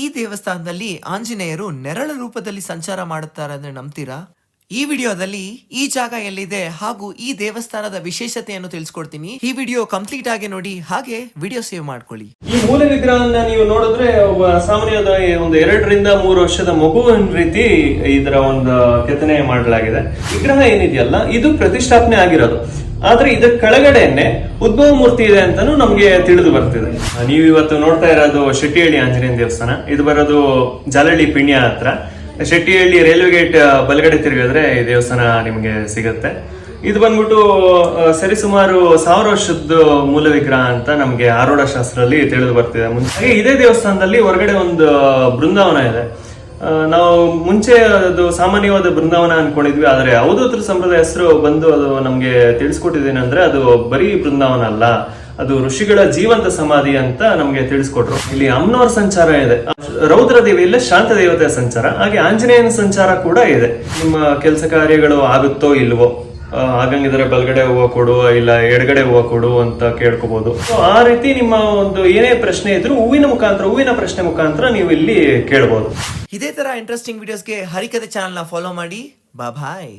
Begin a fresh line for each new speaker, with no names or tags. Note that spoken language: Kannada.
ಈ ದೇವಸ್ಥಾನದಲ್ಲಿ ಆಂಜನೇಯರು ನೆರಳ ರೂಪದಲ್ಲಿ ಸಂಚಾರ ಮಾಡುತ್ತಾರೆ ಅಂದ್ರೆ ನಂಬ್ತೀರಾ? ಈ ವಿಡಿಯೋದಲ್ಲಿ ಈ ಜಾಗ ಎಲ್ಲಿದೆ ಹಾಗೂ ಈ ದೇವಸ್ಥಾನದ ವಿಶೇಷತೆಯನ್ನು ತಿಳಿಸ್ಕೊಡ್ತೀನಿ. ಈ ವಿಡಿಯೋ ಕಂಪ್ಲೀಟ್ ಆಗಿ ನೋಡಿ, ಹಾಗೆ ವಿಡಿಯೋ ಸೇವ್ ಮಾಡ್ಕೊಳ್ಳಿ.
ಈ ಮೂಲ ವಿಗ್ರಹವನ್ನ ನೀವು ನೋಡಿದ್ರೆ ಒಬ್ಬ ಒಂದು ಎರಡರಿಂದ ಮೂರು ವರ್ಷದ ಮಗುವಿನ ರೀತಿ ಇದರ ಒಂದು ಕೆತ್ತನೆ ಮಾಡಲಾಗಿದೆ. ವಿಗ್ರಹ ಏನಿದೆಯಲ್ಲ, ಇದು ಪ್ರತಿಷ್ಠಾಪನೆ ಆಗಿರೋದು. ಆದ್ರೆ ಇದರ ಕೆಳಗಡೆನೆ ಉದ್ಭವ ಮೂರ್ತಿ ಇದೆ ಅಂತಾನು ನಮ್ಗೆ ತಿಳಿದು ಬರ್ತಿದೆ. ನೀವು ಇವತ್ತು ನೋಡ್ತಾ ಇರೋದು ಶೆಟ್ಟಿಹಳ್ಳಿ ಆಂಜನೇಯ ದೇವಸ್ಥಾನ. ಇದು ಬರೋದು ಜಾಲಹಳ್ಳಿ ಪಿಣ್ಯ ಹತ್ರ. ಶೆಟ್ಟಿಹಳ್ಳಿ ರೈಲ್ವೆ ಗೇಟ್ ಬಲಗಡೆ ತಿರುಗಿದ್ರೆ ಈ ದೇವಸ್ಥಾನ ನಿಮ್ಗೆ ಸಿಗುತ್ತೆ. ಇದು ಬಂದ್ಬಿಟ್ಟು ಸರಿಸುಮಾರು ಸಾವಿರ ವರ್ಷದ ಮೂಲ ವಿಗ್ರಹ ಅಂತ ನಮ್ಗೆ ಆರೋಢ ಶಾಸ್ತ್ರದಲ್ಲಿ ತಿಳಿದು ಬರ್ತಿದೆ. ಮುಂಚೆ ಇದೇ ದೇವಸ್ಥಾನದಲ್ಲಿ ಹೊರಗಡೆ ಒಂದು ಬೃಂದಾವನ ಇದೆ. ನಾವು ಮುಂಚೆ ಅದು ಸಾಮಾನ್ಯವಾದ ಬೃಂದಾವನ ಅನ್ಕೊಂಡಿದ್ವಿ, ಆದ್ರೆ ಅವಧೂತರ ಸಂಪ್ರದಾಯ ಹೆಸರು ಬಂದು ಅದು ನಮ್ಗೆ ತಿಳಿಸ್ಕೊಟ್ಟಿದ್ದೇನೆಂದ್ರೆ ಅದು ಬರೀ ಬೃಂದಾವನ ಅಲ್ಲ, ಅದು ಋಷಿಗಳ ಜೀವಂತ ಸಮಾಧಿ ಅಂತ ನಮ್ಗೆ ತಿಳಿಸ್ಕೊಟ್ರು. ಇಲ್ಲಿ ಅಮ್ನವರ ಸಂಚಾರ ಇದೆ. ರೌದ್ರ ದೇವಿಯಲ್ಲಿ ಶಾಂತ ದೇವತೆಯ ಸಂಚಾರ, ಹಾಗೆ ಆಂಜನೇಯನ ಸಂಚಾರ ಕೂಡ ಇದೆ. ನಿಮ್ಮ ಕೆಲಸ ಕಾರ್ಯಗಳು ಆಗುತ್ತೋ ಇಲ್ವೋ? ಆಗಂಗಿದ್ರೆ ಬಲ್ಗಡೆ ಹೂವು ಕೊಡು, ಇಲ್ಲ ಎಡಗಡೆ ಹೂವು ಕೊಡು ಅಂತ ಕೇಳ್ಕೋಬಹುದು ಆ ರೀತಿ ನಿಮ್ಮ ಒಂದು ಏನೇ ಪ್ರಶ್ನೆ ಇದ್ರು ಹೂವಿನ ಮುಖಾಂತರ, ಹೂವಿನ ಪ್ರಶ್ನೆ ಮುಖಾಂತರ ನೀವು ಇಲ್ಲಿ ಕೇಳಬಹುದು
ಇದೇ ತರ ಇಂಟ್ರೆಸ್ಟಿಂಗ್ ವಿಡಿಯೋಸ್ಗೆ ಹರಿಕತೆ ನ ಫಾಲೋ ಮಾಡಿ. ಬಾಯ್